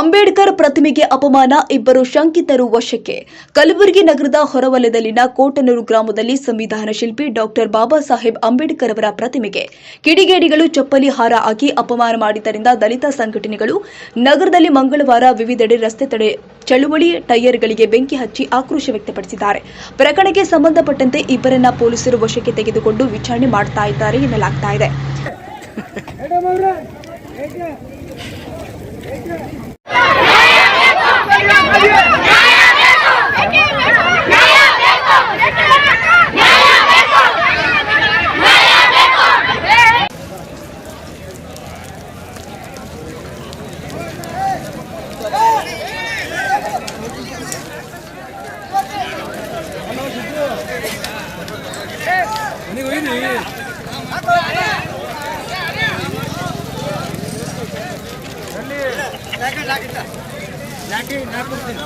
ಅಂಬೇಡ್ಕರ್ ಪ್ರತಿಮೆಗೆ ಅಪಮಾನ, ಇಬ್ಬರು ಶಂಕಿತರು ವಶಕ್ಕೆ. ಕಲಬುರಗಿ ನಗರದ ಹೊರವಲಯದಲ್ಲಿನ ಕೋಟನೂರು ಗ್ರಾಮದಲ್ಲಿ ಸಂವಿಧಾನ ಶಿಲ್ಪಿ ಡಾಕ್ಟರ್ ಬಾಬಾ ಸಾಹೇಬ್ ಅಂಬೇಡ್ಕರ್ ಅವರ ಪ್ರತಿಮೆಗೆ ಕಿಡಿಗೇಡಿಗಳು ಚಪ್ಪಲಿ ಹಾರ ಹಾಕಿ ಅಪಮಾನ ಮಾಡಿದ್ದರಿಂದ ದಲಿತ ಸಂಘಟನೆಗಳು ನಗರದಲ್ಲಿ ಮಂಗಳವಾರ ವಿವಿಧೆಡೆ ರಸ್ತೆ ತಡೆ, ಚಳುವಳಿ, ಟೈಯರ್ಗಳಿಗೆ ಬೆಂಕಿ ಹಚ್ಚಿ ಆಕ್ರೋಶ ವ್ಯಕ್ತಪಡಿಸಿದ್ದಾರೆ. ಪ್ರಕರಣಕ್ಕೆ ಸಂಬಂಧಪಟ್ಟಂತೆ ಇಬ್ಬರನ್ನ ಪೊಲೀಸರು ವಶಕ್ಕೆ ತೆಗೆದುಕೊಂಡು ವಿಚಾರಣೆ ಮಾಡ್ತಾ ಇದ್ದಾರೆ ಎನ್ನಲಾಗ್ತಾ ಇದೆ. ನೀವು ಇಲ್ಲಿ ಜಾಕೆಟ್ ಹಾಕಿದ್ದ. ಜಾಕೆಟ್ ಹಾಕ್ಬಿಡ್ತೀನಿ.